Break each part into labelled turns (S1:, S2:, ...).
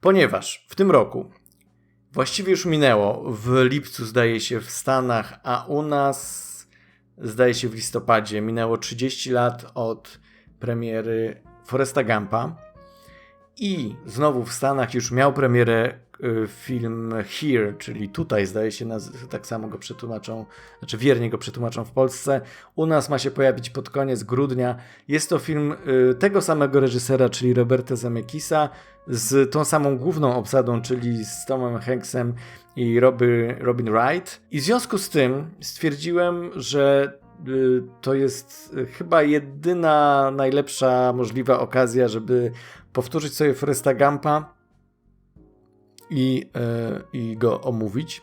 S1: Ponieważ w tym roku właściwie już minęło, w lipcu zdaje się w Stanach, a u nas zdaje się w listopadzie minęło 30 lat od premiery Foresta Gampa. I znowu w Stanach już miał premierę film Here, czyli tutaj zdaje się, tak samo go przetłumaczą, znaczy wiernie go przetłumaczą w Polsce. U nas ma się pojawić pod koniec grudnia. Jest to film y, tego samego reżysera, czyli Roberta Zemeckisa, z tą samą główną obsadą, czyli z Tomem Hanksem i Roby, Robin Wright. I w związku z tym stwierdziłem, że y, to jest chyba jedyna najlepsza możliwa okazja, żeby powtórzyć sobie Foresta Gampa i, yy, i go omówić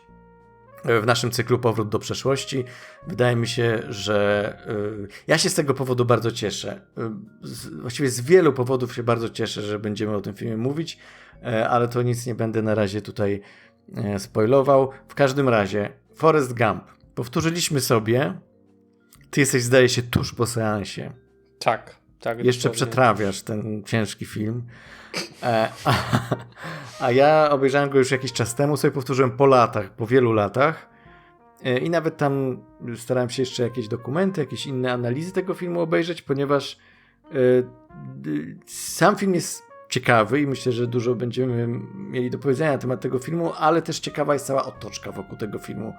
S1: w naszym cyklu Powrót do przeszłości. Wydaje mi się, że yy, ja się z tego powodu bardzo cieszę. Właściwie z wielu powodów się bardzo cieszę, że będziemy o tym filmie mówić, ale to nic nie będę na razie tutaj spoilował. W każdym razie, Forest Gump. Powtórzyliśmy sobie. Ty jesteś, zdaje się, tuż po seansie.
S2: Tak. Tak,
S1: Jeszcze przetrawiasz ten ciężki film. E, a, a, ja obejrzałem go już jakiś czas temu, sobie powtórzyłem po latach, po wielu latach. E, I nawet tam starałem się jeszcze jakieś dokumenty, jakieś inne analizy tego filmu obejrzeć, ponieważ e, sam film jest ciekawy i myślę, że dużo będziemy mieli do powiedzenia na temat tego filmu, ale też ciekawa jest cała otoczka wokół tego filmu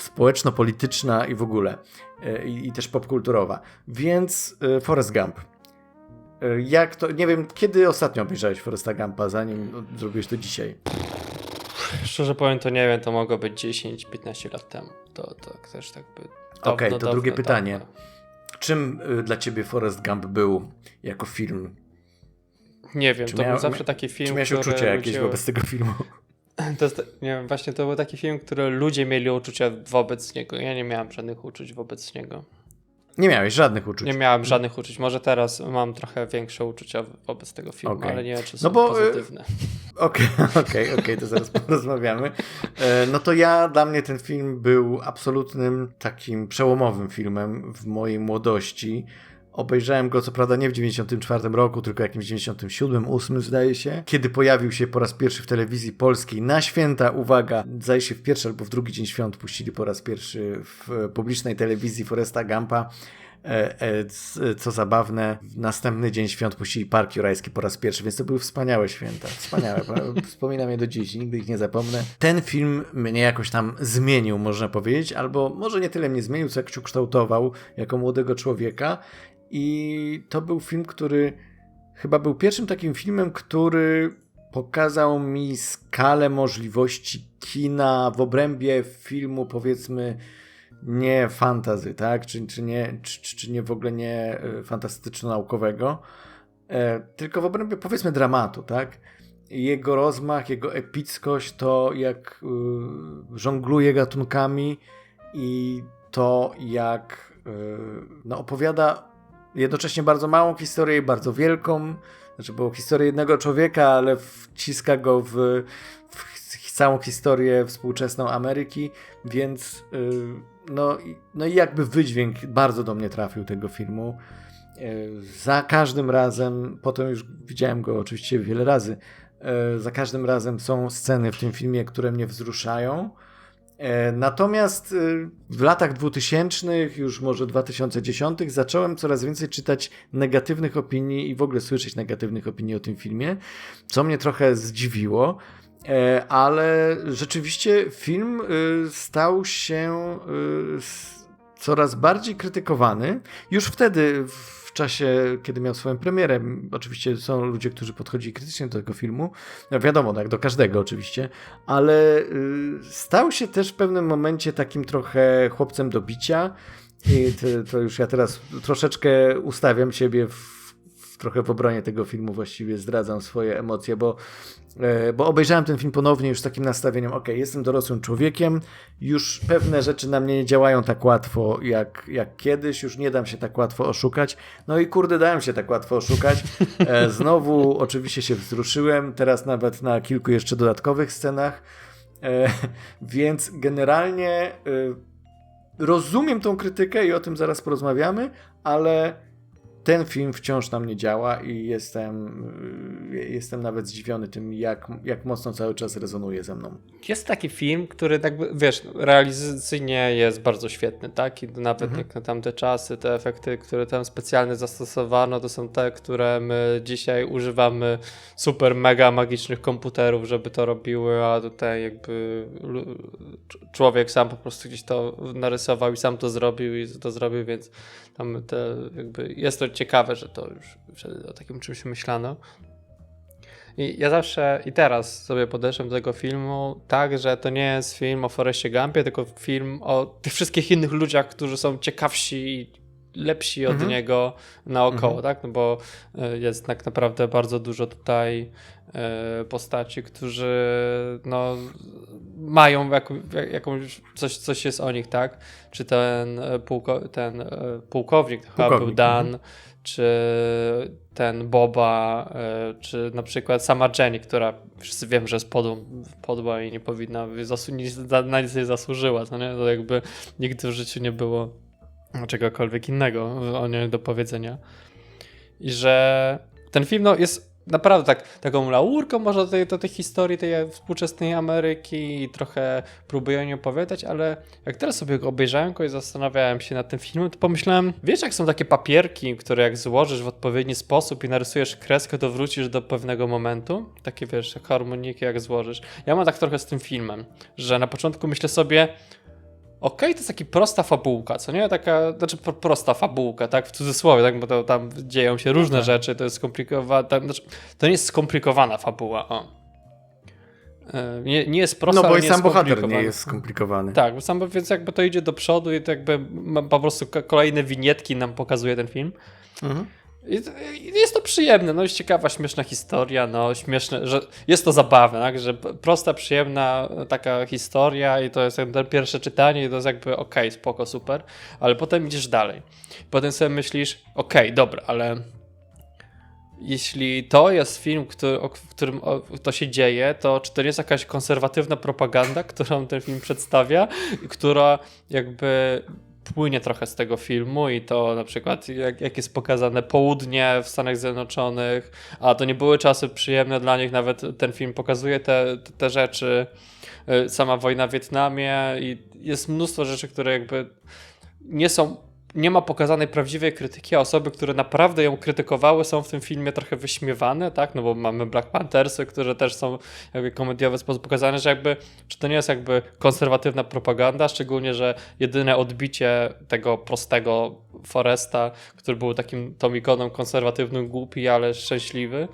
S1: społeczno-polityczna i w ogóle, e, i, i też popkulturowa. Więc e, Forrest Gump. E, jak to, nie wiem, kiedy ostatnio obejrzałeś Forresta Gumpa, zanim zrobiłeś to dzisiaj?
S2: Szczerze powiem, to nie wiem, to mogło być 10-15 lat temu. To, to też tak by.
S1: Okej, okay, to dawno, drugie pytanie. Dawno. Czym dla ciebie Forrest Gump był jako film?
S2: Nie wiem, czy to miał, był zawsze taki film.
S1: Czy miałeś uczucia jakieś wobec tego filmu?
S2: To jest, nie wiem, właśnie to był taki film, który ludzie mieli uczucia wobec niego. Ja nie miałem żadnych uczuć wobec niego.
S1: Nie miałeś żadnych uczuć.
S2: Nie miałem żadnych uczuć. Może teraz mam trochę większe uczucia wobec tego filmu, okay. ale nie wiem, czy są no bo, pozytywne.
S1: Okej, okay, okej, okay, okay, to zaraz porozmawiamy. E, no to ja, dla mnie ten film był absolutnym takim przełomowym filmem w mojej młodości. Obejrzałem go co prawda nie w 94 roku, tylko jakimś 97, 8 zdaje się, kiedy pojawił się po raz pierwszy w telewizji polskiej na święta, uwaga, zdaje się w pierwszy albo w drugi dzień świąt puścili po raz pierwszy w publicznej telewizji Foresta Gampa. E, e, co zabawne, w następny dzień świąt puścili Park Jurajski po raz pierwszy, więc to były wspaniałe święta. Wspaniałe. Wspominam je do dziś, nigdy ich nie zapomnę. Ten film mnie jakoś tam zmienił, można powiedzieć, albo może nie tyle mnie zmienił, co jak ukształtował jako młodego człowieka. I to był film, który chyba był pierwszym takim filmem, który pokazał mi skalę możliwości kina w obrębie filmu, powiedzmy, nie fantazy, tak? Czy, czy, nie, czy, czy nie w ogóle nie e, fantastyczno-naukowego, e, tylko w obrębie, powiedzmy, dramatu, tak? Jego rozmach, jego epickość, to jak y, żongluje gatunkami i to jak y, no, opowiada jednocześnie bardzo małą historię i bardzo wielką. Znaczy, było historię jednego człowieka, ale wciska go w, w całą historię współczesną Ameryki, więc yy, no, no i jakby wydźwięk bardzo do mnie trafił tego filmu. Yy, za każdym razem, potem już widziałem go oczywiście wiele razy, yy, za każdym razem są sceny w tym filmie, które mnie wzruszają. E, natomiast y, w latach 2000, już może 2010, zacząłem coraz więcej czytać negatywnych opinii i w ogóle słyszeć negatywnych opinii o tym filmie, co mnie trochę zdziwiło. E, ale rzeczywiście film y, stał się y, coraz bardziej krytykowany. Już wtedy, czasie, kiedy miał swoją premierę. Oczywiście są ludzie, którzy podchodzili krytycznie do tego filmu. No wiadomo, tak, do każdego oczywiście, ale y, stał się też w pewnym momencie takim trochę chłopcem do bicia. I to, to już ja teraz troszeczkę ustawiam siebie w trochę w obronie tego filmu właściwie zdradzam swoje emocje, bo, e, bo obejrzałem ten film ponownie już z takim nastawieniem, ok, jestem dorosłym człowiekiem, już pewne rzeczy na mnie nie działają tak łatwo jak, jak kiedyś, już nie dam się tak łatwo oszukać. No i kurde, dałem się tak łatwo oszukać. E, znowu oczywiście się wzruszyłem, teraz nawet na kilku jeszcze dodatkowych scenach, e, więc generalnie rozumiem tą krytykę i o tym zaraz porozmawiamy, ale ten film wciąż na mnie działa i jestem, y, jestem nawet zdziwiony tym, jak, jak mocno cały czas rezonuje ze mną.
S2: Jest taki film, który tak, wiesz, realizacyjnie jest bardzo świetny, tak? I nawet
S1: Mhm.
S2: jak na tamte czasy, te efekty, które tam specjalnie zastosowano, to są te, które my dzisiaj używamy super, mega magicznych komputerów, żeby to robiły, a tutaj jakby człowiek sam po prostu gdzieś to narysował i sam to zrobił i to zrobił, więc tam te jakby jest to ciekawe, że to już wtedy o takim czymś myślano. I ja zawsze i teraz sobie podeszłem do tego filmu tak, że to nie jest film o Forestie Gumpie, tylko film o tych wszystkich innych ludziach, którzy są ciekawsi i lepsi od
S1: Mhm.
S2: niego naokoło,
S1: Mhm.
S2: tak? No bo y, jest tak naprawdę bardzo dużo tutaj y, postaci, którzy no, mają jaką, jakąś, coś, coś jest o nich, tak? Czy ten, y, pułko, ten pułkownik, to chyba był
S1: Pułkownik,
S2: Dan,
S1: mhm.
S2: Czy ten Boba, y, czy na przykład sama Jenny, która wszyscy wiemy, że jest podłą, podła i nie powinna, na nic nie zasłużyła, to nie? To jakby nigdy w życiu nie było czegokolwiek innego o niej do powiedzenia. I że ten film no, jest naprawdę tak, taką laurką może do tej, do tej historii tej współczesnej Ameryki i trochę próbuję o niej opowiadać, ale jak teraz sobie go obejrzałem i zastanawiałem się nad tym filmem, to pomyślałem, wiesz jak są takie papierki, które jak złożysz w odpowiedni sposób i narysujesz kreskę, to wrócisz do pewnego momentu? Takie wiesz, harmoniki jak złożysz. Ja mam tak trochę z tym filmem, że na początku myślę sobie, Okej, to jest taka prosta fabułka, co nie? Taka, znaczy pro, prosta fabułka, tak? W cudzysłowie, tak? Bo to, tam dzieją się różne
S1: tak.
S2: rzeczy, to jest skomplikowana, znaczy, to nie jest skomplikowana fabuła, o. E, Nie, nie jest prosta,
S1: No bo i sam bohater nie jest skomplikowany.
S2: Tak, bo sam, więc jakby to idzie do przodu i to jakby po prostu ko- kolejne winietki nam pokazuje ten film.
S1: Mhm.
S2: Jest to przyjemne, no jest ciekawa, śmieszna historia, no śmieszne, że jest to zabawne, tak? że prosta, przyjemna taka historia i to jest jakby pierwsze czytanie i to jest jakby okej, spoko, super, ale potem idziesz dalej. Potem sobie myślisz, okej, dobra, ale jeśli to jest film, który, o, w którym o, to się dzieje, to czy to nie jest jakaś konserwatywna propaganda, którą ten film przedstawia, która jakby płynie trochę z tego filmu i to na przykład jak, jak jest pokazane południe w Stanach Zjednoczonych, a to nie były czasy przyjemne dla nich, nawet ten film pokazuje te, te, rzeczy, y, sama wojna w Wietnamie i jest mnóstwo rzeczy, które jakby nie są nie ma pokazanej prawdziwej krytyki, a osoby, które naprawdę ją krytykowały, są w tym filmie trochę wyśmiewane, tak? No bo mamy Black Panthersy, które też są jakby komediowy sposób pokazane, że jakby, czy to nie jest jakby konserwatywna propaganda, szczególnie, że jedyne odbicie tego prostego Foresta, który był takim tą ikoną konserwatywnym, głupi, ale szczęśliwy,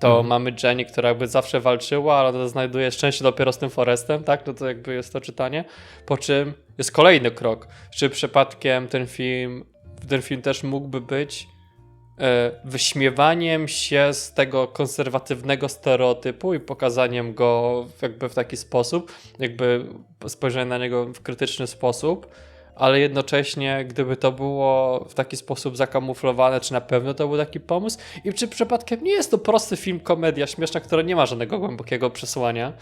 S2: to
S1: Mhm.
S2: mamy Jenny, która jakby zawsze walczyła, ale znajduje szczęście dopiero z tym Forestem, tak? No to jakby jest to czytanie. Po czym jest kolejny krok. Czy przypadkiem ten film, ten film też mógłby być e, wyśmiewaniem się z tego konserwatywnego stereotypu i pokazaniem go jakby w taki sposób, jakby spojrzenie na niego w krytyczny sposób, ale jednocześnie gdyby to było w taki sposób zakamuflowane, czy na pewno to był taki pomysł i czy przypadkiem nie jest to prosty film komedia śmieszna, która nie ma żadnego głębokiego przesłania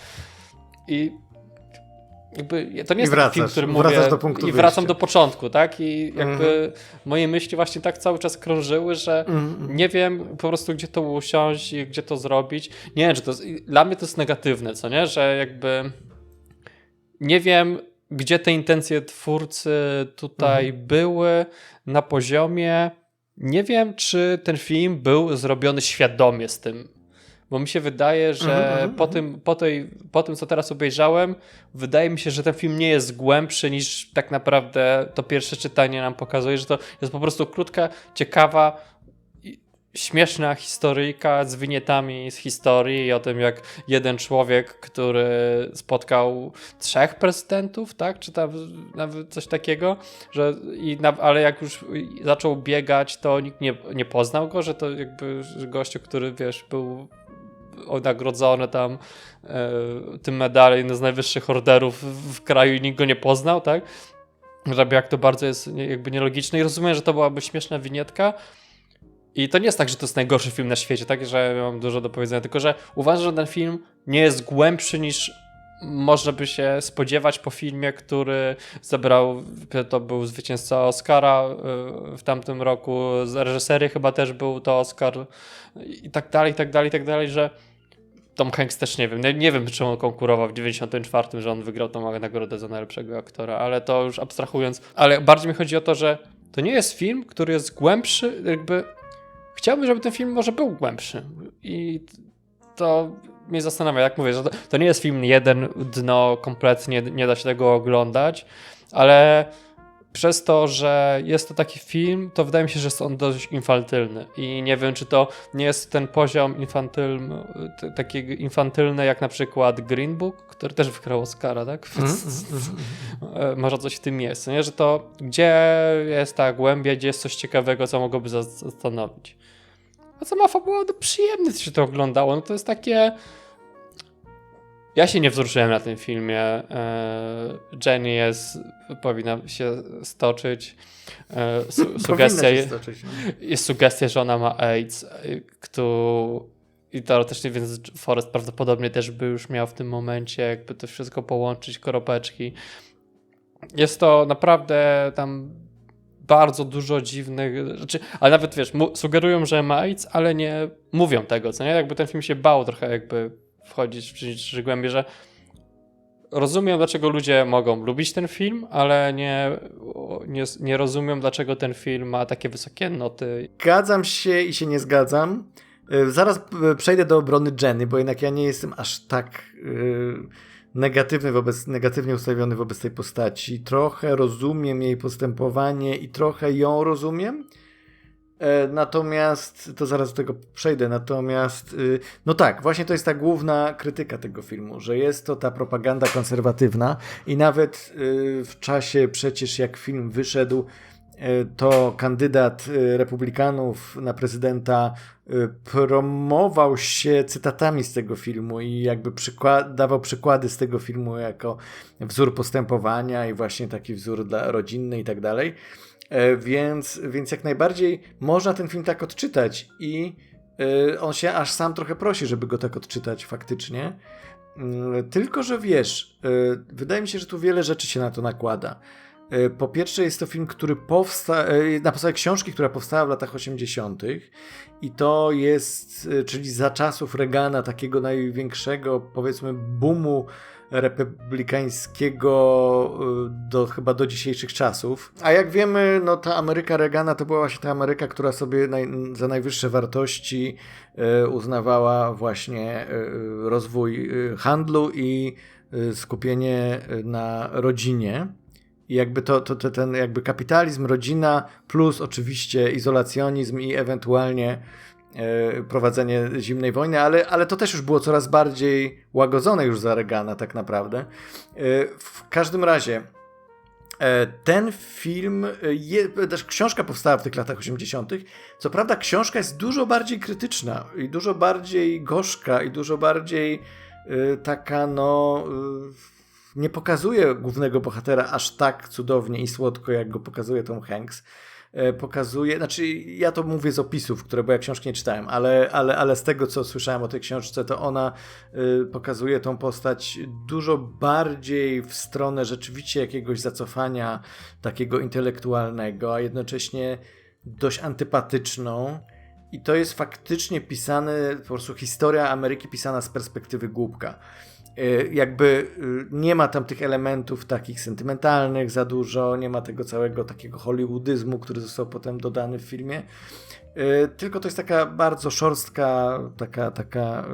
S2: i jakby to nie jest taki film,
S1: wracasz,
S2: który
S1: wracasz
S2: mówię
S1: do punktu
S2: i wracam
S1: wyjścia.
S2: do początku, tak? I jakby
S1: Mhm.
S2: moje myśli właśnie tak cały czas krążyły, że
S1: Mhm.
S2: nie wiem po prostu gdzie to usiąść i gdzie to zrobić. Nie wiem, czy to jest, dla mnie to jest negatywne, co nie? Że jakby nie wiem, gdzie te intencje twórcy tutaj
S1: Mhm.
S2: były na poziomie. Nie wiem, czy ten film był zrobiony świadomie z tym. Bo mi się wydaje, że
S1: Mhm, mhm,
S2: po,
S1: mhm.
S2: tym, po, tej, po tym, co teraz obejrzałem, wydaje mi się, że ten film nie jest głębszy niż tak naprawdę to pierwsze czytanie nam pokazuje, że to jest po prostu krótka, ciekawa, śmieszna historyjka z winietami z historii i o tym, jak jeden człowiek, który spotkał trzech prezydentów, tak? Czy tam nawet coś takiego, że i na, ale jak już zaczął biegać, to nikt nie, nie poznał go, że to jakby że gościu, który wiesz, był nagrodzony tam e, tym medalem, z najwyższych orderów w, w kraju i nikt go nie poznał, tak? Żeby jak to bardzo jest jakby nielogiczne i rozumiem, że to byłaby śmieszna winietka, i to nie jest tak, że to jest najgorszy film na świecie, tak, że mam dużo do powiedzenia, tylko że uważam, że ten film nie jest głębszy niż można by się spodziewać po filmie, który zebrał, to był zwycięzca Oscara y, w tamtym roku, z reżyserii chyba też był to Oscar. I tak dalej, i tak dalej, i tak dalej, że Tom Hanks też nie wiem, nie, nie wiem czemu on konkurował w 94, że on wygrał tą nagrodę za najlepszego aktora, ale to już abstrahując, ale bardziej mi chodzi o to, że to nie jest film, który jest głębszy, jakby chciałbym, żeby ten film może był głębszy. I to mnie zastanawia, jak mówię, że to, to nie jest film jeden dno, kompletnie nie da się tego oglądać, ale przez to, że jest to taki film, to wydaje mi się, że jest on dość infantylny i nie wiem, czy to nie jest ten poziom infantylny, taki infantylny jak na przykład Green Book, który też wygrał Oscara, tak? Mm, mm, Może coś w tym jest, nie? że to gdzie jest ta głębia, gdzie jest coś ciekawego, co mogłoby zastanowić. A sama fabuła, no przyjemnie się to oglądało, no to jest takie ja się nie wzruszyłem na tym filmie. E, Jenny jest, powinna się stoczyć. E, su sugestia, się stoczyć, no. Jest sugestia, że ona ma AIDS, kto, i teoretycznie więc Forrest prawdopodobnie też by już miał w tym momencie jakby to wszystko połączyć, koropeczki. Jest to naprawdę tam bardzo dużo dziwnych rzeczy, ale nawet wiesz, sugerują, że ma AIDS, ale nie mówią tego, co nie? Jakby ten film się bał trochę jakby wchodzić w głębiej, że rozumiem, dlaczego ludzie mogą lubić ten film, ale nie, nie, nie rozumiem, dlaczego ten film ma takie wysokie noty.
S1: Zgadzam się i się nie zgadzam. Y, zaraz y, przejdę do obrony Jenny, bo jednak ja nie jestem aż tak yy, negatywny wobec, negatywnie ustawiony wobec tej postaci. Trochę rozumiem jej postępowanie i trochę ją rozumiem. E, natomiast, to zaraz do tego przejdę, natomiast, y, no tak, właśnie to jest ta główna krytyka tego filmu, że jest to ta propaganda konserwatywna i nawet y, w czasie przecież jak film wyszedł, y, to kandydat republikanów na prezydenta promował się cytatami z tego filmu i jakby przykład, dawał przykłady z tego filmu jako wzór postępowania i właśnie taki wzór dla rodzinny i tak dalej. E, więc, więc jak najbardziej można ten film tak odczytać i e, on się aż sam trochę prosi, żeby go tak odczytać faktycznie. Mm, tylko, że wiesz, e, wydaje mi się, że tu wiele rzeczy się na to nakłada. Po pierwsze, jest to film, który powstał na podstawie książki, która powstała w latach 80. i to jest, czyli za czasów Reagana, takiego największego, powiedzmy, boomu republikańskiego y, do, chyba do dzisiejszych czasów. A jak wiemy, no ta Ameryka Reagana to była właśnie ta Ameryka, która sobie naj, za najwyższe wartości y, uznawała właśnie y, rozwój handlu i skupienie na rodzinie. I jakby to, to, to, ten jakby kapitalizm, rodzina, plus oczywiście izolacjonizm i ewentualnie prowadzenie zimnej wojny, ale, ale to też już było coraz bardziej łagodzone już za Reagana tak naprawdę. E, w każdym razie e, ten film, je, też książka powstała w tych latach 80. Co prawda, książka jest dużo bardziej krytyczna i dużo bardziej gorzka i dużo bardziej taka, no. Nie pokazuje głównego bohatera aż tak cudownie i słodko, jak go pokazuje Tom Hanks. E, pokazuje, znaczy ja to mówię z opisów, które, bo ja książki nie czytałem, ale, ale, ale z tego, co słyszałem o tej książce, to ona y, pokazuje tą postać dużo bardziej w stronę rzeczywiście jakiegoś zacofania takiego intelektualnego, a jednocześnie dość antypatyczną. I to jest faktycznie pisane, po prostu historia Ameryki pisana z perspektywy głupka. Y, jakby y, nie ma tam tych elementów takich sentymentalnych za dużo, nie ma tego całego takiego hollywoodyzmu, który został potem dodany w filmie. Y, tylko to jest taka bardzo szorstka, taka, taka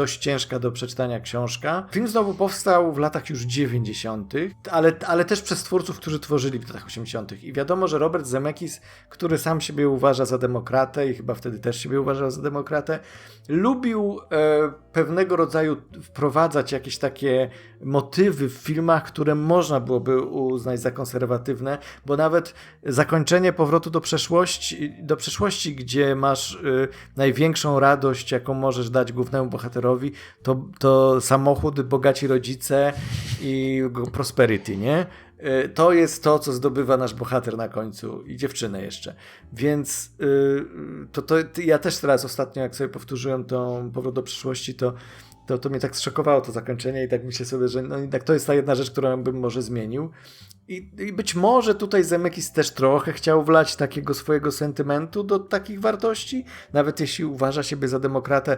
S1: dość ciężka do przeczytania książka. Film znowu powstał w latach już 90., ale, ale też przez twórców, którzy tworzyli w latach 80. I wiadomo, że Robert Zemeckis, który sam siebie uważa za demokratę i chyba wtedy też siebie uważał za demokratę, lubił e, pewnego rodzaju wprowadzać jakieś takie motywy w filmach, które można byłoby uznać za konserwatywne, bo nawet zakończenie powrotu do przeszłości, do przeszłości gdzie masz y, największą radość, jaką możesz dać głównemu bohaterowi, to, to samochód, bogaci rodzice i prosperity, nie? y, to jest to, co zdobywa nasz bohater na końcu i dziewczynę jeszcze. Więc y, to, to ja też teraz ostatnio, jak sobie powtórzyłem tą powrót do przyszłości, to, to, to mnie tak zszokowało to zakończenie i tak myślę sobie, że no, tak to jest ta jedna rzecz, którą bym może zmienił. I, I, być może tutaj Zemekis też trochę chciał wlać takiego swojego sentymentu do takich wartości, nawet jeśli uważa siebie za demokratę.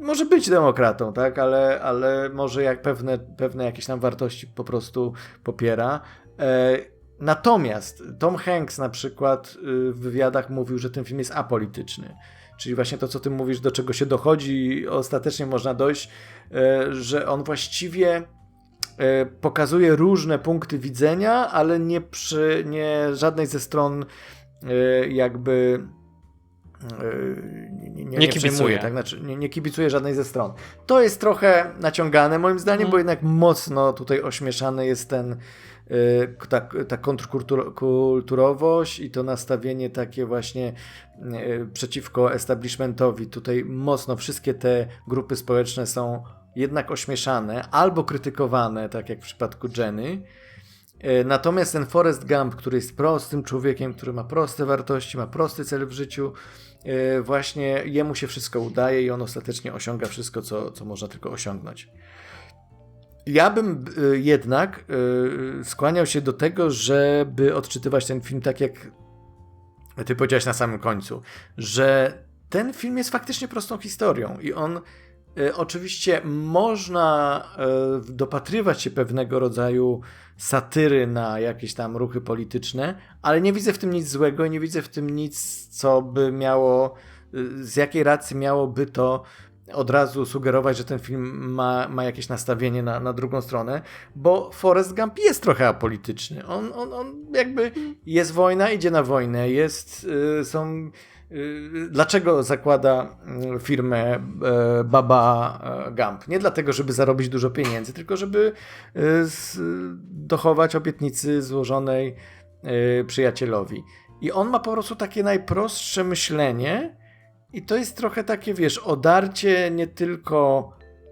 S1: Może być demokratą, tak, ale, ale może jak pewne, pewne jakieś tam wartości po prostu popiera. E, natomiast Tom Hanks na przykład y, w wywiadach mówił, że ten film jest apolityczny. Czyli właśnie to, co ty mówisz, do czego się dochodzi, ostatecznie można dojść, e, że on właściwie E, pokazuje różne punkty widzenia, ale nie przy nie żadnej ze stron e, jakby nie, nie, nie, nie kibicuje, tak? Znaczy, nie, nie kibicuje żadnej ze stron. To jest trochę naciągane moim zdaniem, mm. bo jednak mocno tutaj ośmieszany jest ten ta, ta kontrkulturowość i to nastawienie takie właśnie przeciwko establishmentowi. Tutaj mocno wszystkie te grupy społeczne są jednak ośmieszane albo krytykowane, tak jak w przypadku Jenny. E, natomiast ten Forrest Gump, który jest prostym człowiekiem, który ma proste wartości, ma prosty cel w życiu, właśnie jemu się wszystko udaje i on ostatecznie osiąga wszystko, co, co można tylko osiągnąć. Ja bym e, jednak skłaniał się do tego, żeby odczytywać ten film tak, jak ty powiedziałeś na samym końcu, że ten film jest faktycznie prostą historią i on E, oczywiście można dopatrywać się pewnego rodzaju satyry na jakieś tam ruchy polityczne, ale nie widzę w tym nic złego i nie widzę w tym nic, co by miało, z jakiej racji miałoby to od razu sugerować, że ten film ma, ma jakieś nastawienie na, na drugą stronę, bo Forrest Gump jest trochę apolityczny. On, on, on jakby jest wojna, idzie na wojnę, jest, są Y, dlaczego zakłada mm, firmę Baba Gump? Nie dlatego, żeby zarobić dużo pieniędzy, tylko żeby dochować obietnicy złożonej przyjacielowi. I on ma po prostu takie najprostsze myślenie, i to jest trochę takie, wiesz, odarcie nie tylko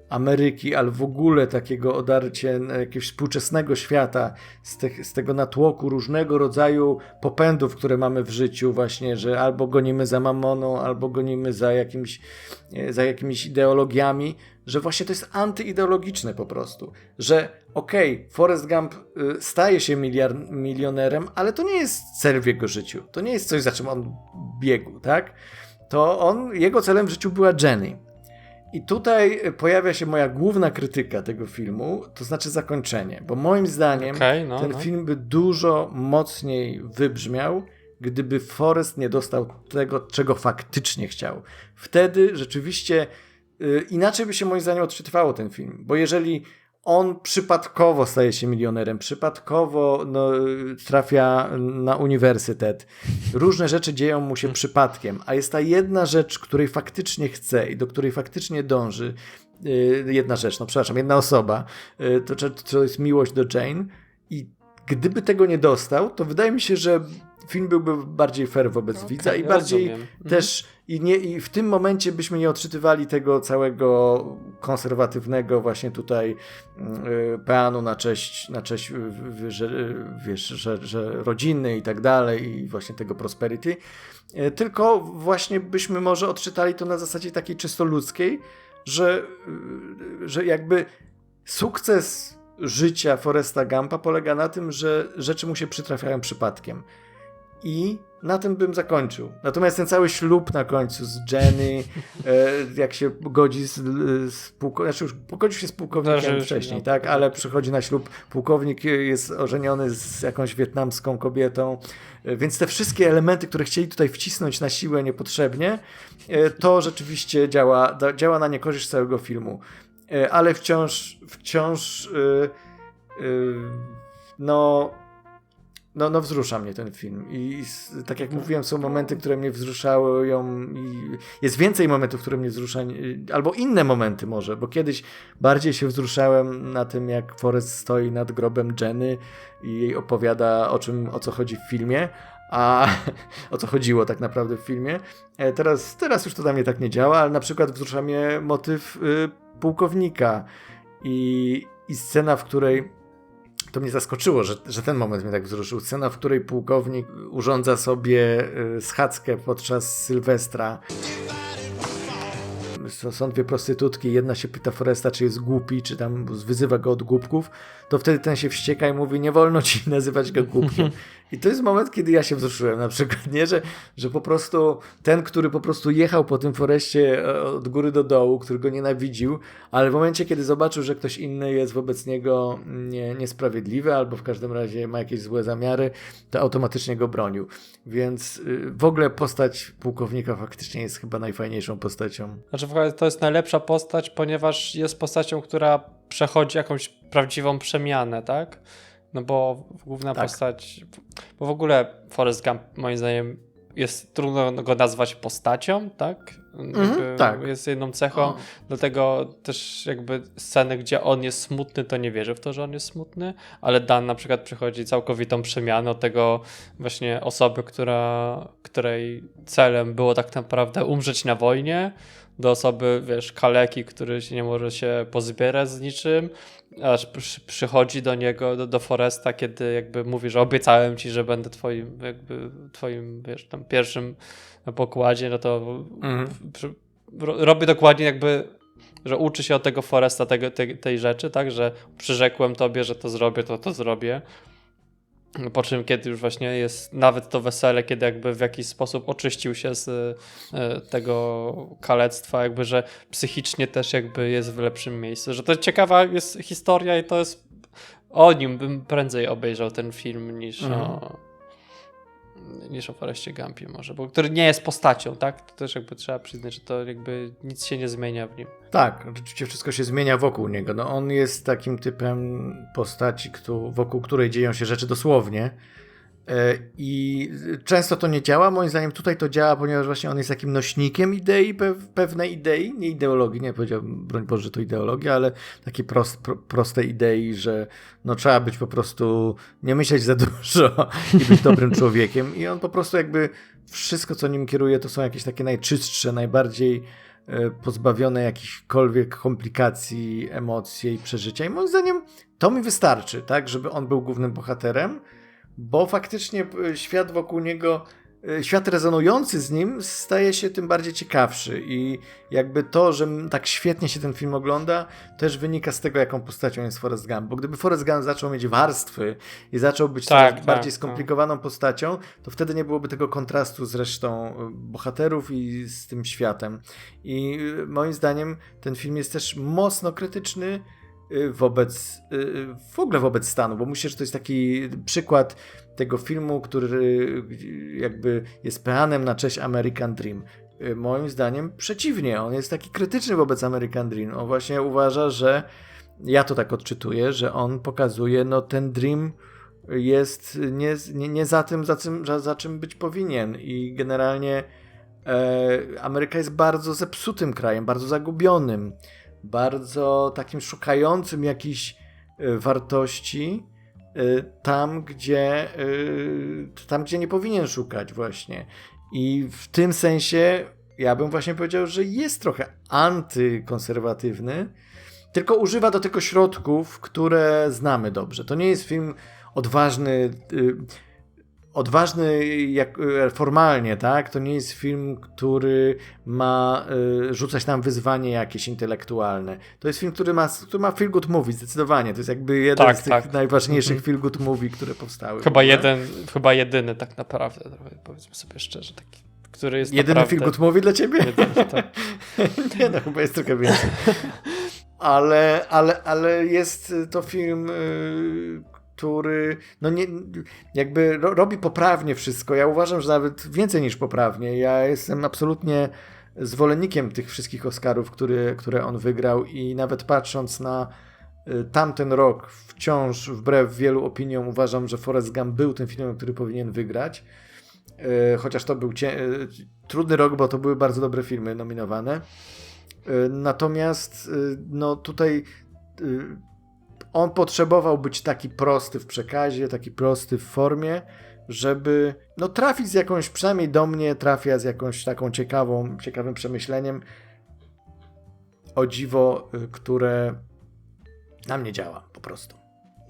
S1: Ameryki, ale w ogóle takiego odarcie jakiegoś współczesnego świata z, te, z tego natłoku różnego rodzaju popędów, które mamy w życiu, właśnie, że albo gonimy za mamoną, albo gonimy za, e, za jakimiś ideologiami, że właśnie to jest antyideologiczne po prostu, że okej, okay, Forrest Gump y, staje się miliard, milionerem, ale to nie jest cel w jego życiu, to nie jest coś, za czym on biegł, tak? To on, jego celem w życiu była Jenny. I tutaj pojawia się moja główna krytyka tego filmu, to znaczy zakończenie, bo moim zdaniem okay, no, ten no. film by dużo mocniej wybrzmiał, gdyby Forrest nie dostał tego, czego faktycznie chciał. Wtedy rzeczywiście y, inaczej by się moim zdaniem odczytywało ten film, bo jeżeli on przypadkowo staje się milionerem, przypadkowo no, trafia na uniwersytet. Różne rzeczy dzieją mu się przypadkiem, a jest ta jedna rzecz, której faktycznie chce i do której faktycznie dąży. Y, jedna rzecz, no przepraszam, jedna osoba, y, to, to jest miłość do Jane i gdyby tego nie dostał, to wydaje mi się, że film byłby bardziej fair wobec okay, widza i bardziej rozumiem. Mhm. też i, nie, i w tym momencie byśmy nie odczytywali tego całego konserwatywnego właśnie tutaj y, peanu na cześć, na cześć y, że, wiesz, że, że rodziny i tak dalej i właśnie tego prosperity, y, tylko właśnie byśmy może odczytali to na zasadzie takiej czysto ludzkiej, że, że jakby sukces życia Foresta Gampa polega na tym, że rzeczy mu się przytrafiają przypadkiem i na tym bym zakończył. Natomiast ten cały ślub na końcu z Jenny, e, jak się godzi z, z pułkownikiem, znaczy już pogodził się z pułkownikiem wcześniej, tak, ale przychodzi na ślub, pułkownik jest ożeniony z jakąś wietnamską kobietą, e, więc te wszystkie elementy, które chcieli tutaj wcisnąć na siłę niepotrzebnie, e, to rzeczywiście działa, działa na niekorzyść całego filmu. Ale wciąż, wciąż no no, no wzrusza mnie ten film i tak jak mówiłem, są momenty, które mnie wzruszały ją i jest więcej momentów, które mnie wzruszają, albo inne momenty może, bo kiedyś bardziej się wzruszałem na tym, jak Forrest stoi nad grobem Jenny i jej opowiada o czym, o co chodzi w filmie, a o co chodziło tak naprawdę w filmie. E, teraz, teraz już to dla mnie tak nie działa, ale na przykład wzrusza mnie motyw y, pułkownika i, i scena, w której to mnie zaskoczyło, że, że ten moment mnie tak wzruszył. Scena, w której pułkownik urządza sobie y, schadzkę podczas Sylwestra. Są dwie prostytutki, jedna się pyta Foresta, czy jest głupi, czy tam wyzywa go od głupków, to wtedy ten się wścieka i mówi, nie wolno ci nazywać go głupkiem. I to jest moment, kiedy ja się wzruszyłem na przykład, nie? Że, że po prostu ten, który po prostu jechał po tym foreście e, od góry do dołu, który go nienawidził, ale w momencie, kiedy zobaczył, że ktoś inny jest wobec niego nie, niesprawiedliwy albo w każdym razie ma jakieś złe zamiary, to automatycznie go bronił. Więc y, w ogóle postać pułkownika faktycznie jest chyba najfajniejszą postacią.
S2: Znaczy w to jest najlepsza postać, ponieważ jest postacią, która przechodzi jakąś prawdziwą przemianę, tak? No bo główna
S1: Tak.
S2: postać, bo w ogóle Forrest Gump moim zdaniem jest trudno go nazwać postacią, tak? Jakby
S1: tak.
S2: Jest jedną cechą,
S1: O.
S2: dlatego też jakby sceny, gdzie on jest smutny, to nie wierzę w to, że on jest smutny, ale Dan na przykład przechodzi całkowitą przemianę od tego właśnie osoby, która, której celem było tak naprawdę umrzeć na wojnie, do osoby, wiesz, kaleki, który się nie może się pozbierać z niczym, aż przy, przychodzi do niego, do, do Foresta, kiedy jakby mówi, że obiecałem ci, że będę twoim, jakby twoim, wiesz, tam pierwszym na pokładzie, no to
S1: Mhm.
S2: przy, dokładnie jakby, że uczy się od tego Foresta tego, tej, tej rzeczy, tak, że przyrzekłem tobie, że to zrobię, to to zrobię. Po czym, kiedy już właśnie jest nawet to wesele, kiedy jakby w jakiś sposób oczyścił się z e, tego kalectwa, jakby, że psychicznie też jakby jest w lepszym miejscu. Że to ciekawa jest historia i to jest o nim bym prędzej obejrzał ten film niż
S1: Mhm.
S2: o niż o Forestie Gumpie może, bo który nie jest postacią, tak? To też jakby trzeba przyznać, że to jakby nic się nie zmienia w nim.
S1: Tak, rzeczywiście wszystko się zmienia wokół niego. No, on jest takim typem postaci, wokół której dzieją się rzeczy dosłownie. E, I często to nie działa. Moim zdaniem tutaj to działa, ponieważ właśnie on jest takim nośnikiem idei, pew- pewnej idei, nie ideologii, nie powiedziałbym, broń Boże, że to ideologia, ale takiej prost, pro, prostej idei, że no, trzeba być po prostu, nie myśleć za dużo i być dobrym człowiekiem. I on po prostu jakby wszystko, co nim kieruje, to są jakieś takie najczystsze, najbardziej e, pozbawione jakichkolwiek komplikacji, emocji i przeżycia. I moim zdaniem to mi wystarczy, tak, żeby on był głównym bohaterem, bo faktycznie e, świat wokół niego, e, świat rezonujący z nim staje się tym bardziej ciekawszy i jakby to, że tak świetnie się ten film ogląda, też wynika z tego, jaką postacią jest Forrest Gump, bo gdyby Forrest Gump zaczął mieć warstwy i zaczął być
S2: Tak, tak,
S1: bardziej
S2: tak.
S1: skomplikowaną postacią, to wtedy nie byłoby tego kontrastu z resztą e, bohaterów i z tym światem. I moim zdaniem ten film jest też mocno krytyczny wobec, y, w ogóle wobec stanu, bo myślę, że to jest taki przykład tego filmu, który y, jakby jest peanem na cześć American Dream. Y, Moim zdaniem przeciwnie, on jest taki krytyczny wobec American Dream. On właśnie uważa, że ja to tak odczytuję, że on pokazuje, no ten Dream jest nie, nie, nie za tym, za czym, za, za czym być powinien i generalnie e, Ameryka jest bardzo zepsutym krajem, bardzo zagubionym, bardzo takim szukającym jakichś e, wartości e, tam, gdzie e, tam, gdzie nie powinien szukać właśnie. I w tym sensie ja bym właśnie powiedział, że jest trochę antykonserwatywny, tylko używa do tego środków, które znamy dobrze. To nie jest film odważny, y, odważny jak, y, formalnie, tak? To nie jest film, który ma y, rzucać nam wyzwanie jakieś intelektualne. To jest film, który ma, który ma feel good movie, zdecydowanie. To jest jakby jeden
S2: Tak,
S1: z tych
S2: tak.
S1: najważniejszych
S2: Mhm.
S1: feel good movie, które powstały.
S2: Chyba jeden, chyba jedyny tak naprawdę, powiedzmy sobie szczerze, taki, który jest
S1: Jedyny
S2: naprawdę...
S1: feel good movie dla ciebie?
S2: Jedyny, tak.
S1: nie, no chyba jest trochę więcej. Ale, ale, ale jest to film, y, który no nie, jakby ro, robi poprawnie wszystko. Ja uważam, że nawet więcej niż poprawnie. Ja jestem absolutnie zwolennikiem tych wszystkich Oscarów, które, które on wygrał i nawet patrząc na y, tamten rok, wciąż wbrew wielu opiniom uważam, że Forrest Gump był tym filmem, który powinien wygrać. Y, Chociaż to był y, trudny rok, bo to były bardzo dobre filmy nominowane. Natomiast no tutaj on potrzebował być taki prosty w przekazie, taki prosty w formie, żeby no trafić z jakąś, przynajmniej do mnie trafia z jakąś taką ciekawą, ciekawym przemyśleniem o dziwo, y, które na mnie działa po prostu.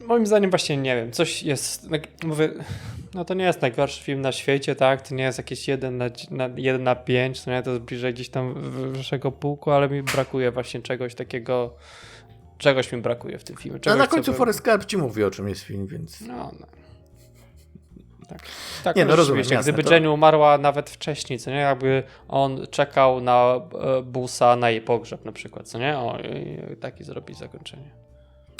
S2: moim zdaniem właśnie nie wiem, coś jest, mówię, no to nie jest najgorszy film na świecie, tak, to nie jest jakieś 1 na, na, 1 na 5, to nie to jest bliżej gdzieś tam wyższego pułku, ale mi brakuje właśnie czegoś takiego, czegoś mi brakuje w tym filmie.
S1: A na końcu
S2: by-
S1: Forrest Gump ci mówi, o czym jest film, więc...
S2: No, no. Tak, tak
S1: Nie, no
S2: no,
S1: rozumiem, jasne,
S2: Gdyby
S1: to-
S2: Jenny umarła nawet wcześniej, co nie? Jakby on czekał na e, busa na jej pogrzeb na przykład, co nie? O, i, taki zrobić zakończenie.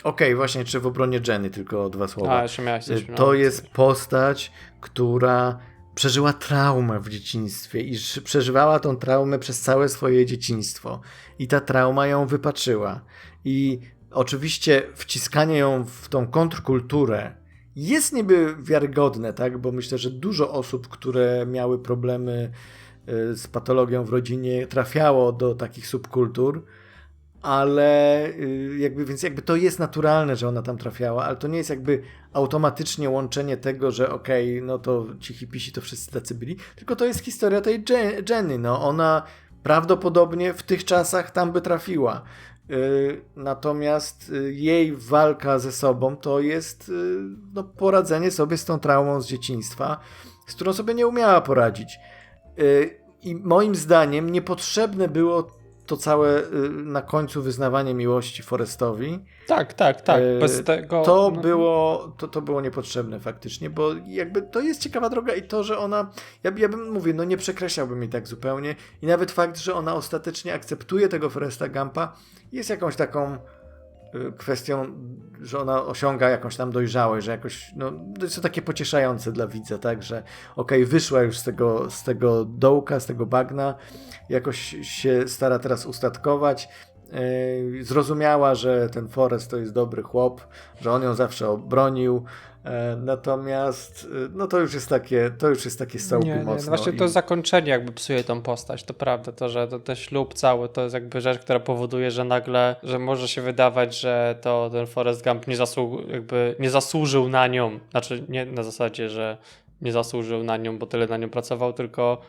S1: Okej, właśnie, czy w obronie Jenny, tylko dwa słowa.
S2: A, jeszcze miałeś coś. no,
S1: To jest postać, która przeżyła traumę w dzieciństwie i przeżywała tą traumę przez całe swoje dzieciństwo. I ta trauma ją wypaczyła. I oczywiście wciskanie ją w tą kontrkulturę jest niby wiarygodne, tak? Bo myślę, że dużo osób, które miały problemy y, z patologią w rodzinie, trafiało do takich subkultur ale y, jakby, więc jakby to jest naturalne, że ona tam trafiała, ale to nie jest jakby automatycznie łączenie tego, że okej, no to ci hipisi to wszyscy tacy byli, tylko to jest historia tej Je- Jenny, no ona prawdopodobnie w tych czasach tam by trafiła. Y, Natomiast y, jej walka ze sobą to jest y, no, poradzenie sobie z tą traumą z dzieciństwa, z którą sobie nie umiała poradzić. I moim zdaniem niepotrzebne było to całe y, na końcu wyznawanie miłości Forestowi.
S2: Tak, tak, tak.
S1: E,
S2: Bez tego.
S1: To
S2: no,
S1: było, to, to było niepotrzebne faktycznie, bo jakby to jest ciekawa droga i to, że ona, ja, ja bym mówię, no nie przekreślałbym jej tak zupełnie i nawet fakt, że ona ostatecznie akceptuje tego Foresta Gampa jest jakąś taką y, kwestią, że ona osiąga jakąś tam dojrzałość, że jakoś, no to jest to takie pocieszające dla widza, tak, że okej, wyszła już z tego, z tego dołka, z tego bagna, jakoś się stara teraz ustatkować, zrozumiała, że ten Forest to jest dobry chłop, że on ją zawsze obronił. e, Natomiast e, no to już jest takie, to już jest takie soapy
S2: nie, nie,
S1: mocno.
S2: no właśnie
S1: i-
S2: to zakończenie jakby psuje tą postać, to prawda, to, że to, ten ślub cały to jest jakby rzecz, która powoduje, że nagle, że może się wydawać, że to ten Forrest Gump nie, zasłu- jakby nie zasłużył na nią, znaczy nie na zasadzie, że nie zasłużył na nią, bo tyle na nią pracował, tylko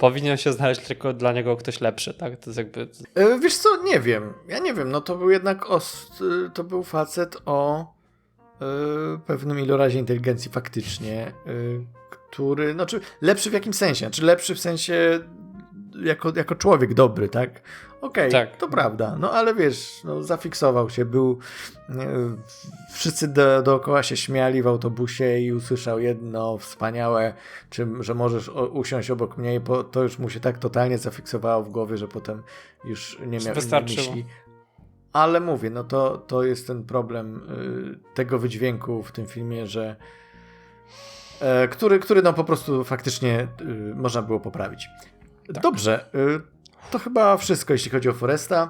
S2: powinien się znaleźć tylko dla niego ktoś lepszy, tak? To jest jakby...
S1: E, Wiesz co, nie wiem. Ja nie wiem, no to był jednak os, e, to był facet o e, pewnym ilorazie inteligencji faktycznie, e, który, znaczy lepszy w jakim sensie? Znaczy lepszy w sensie jako, jako człowiek dobry, tak? Okej,
S2: Tak.
S1: to prawda, no ale wiesz, no, zafiksował się, był, e, wszyscy do, dookoła się śmiali w autobusie i usłyszał jedno wspaniałe, czym, że możesz o, usiąść obok mnie i po, to już mu się tak totalnie zafiksowało w głowie, że potem już nie miał
S2: Wystarczyło.
S1: myśli. Ale mówię, no to, to jest ten problem y, tego wydźwięku w tym filmie, że e, który, który no po prostu faktycznie y, można było poprawić. Dobrze, y, to chyba wszystko, jeśli chodzi o Foresta.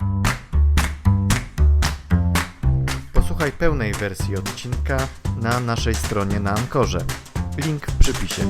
S1: Posłuchaj pełnej wersji odcinka na naszej stronie na Ankorze. Link w przypisie.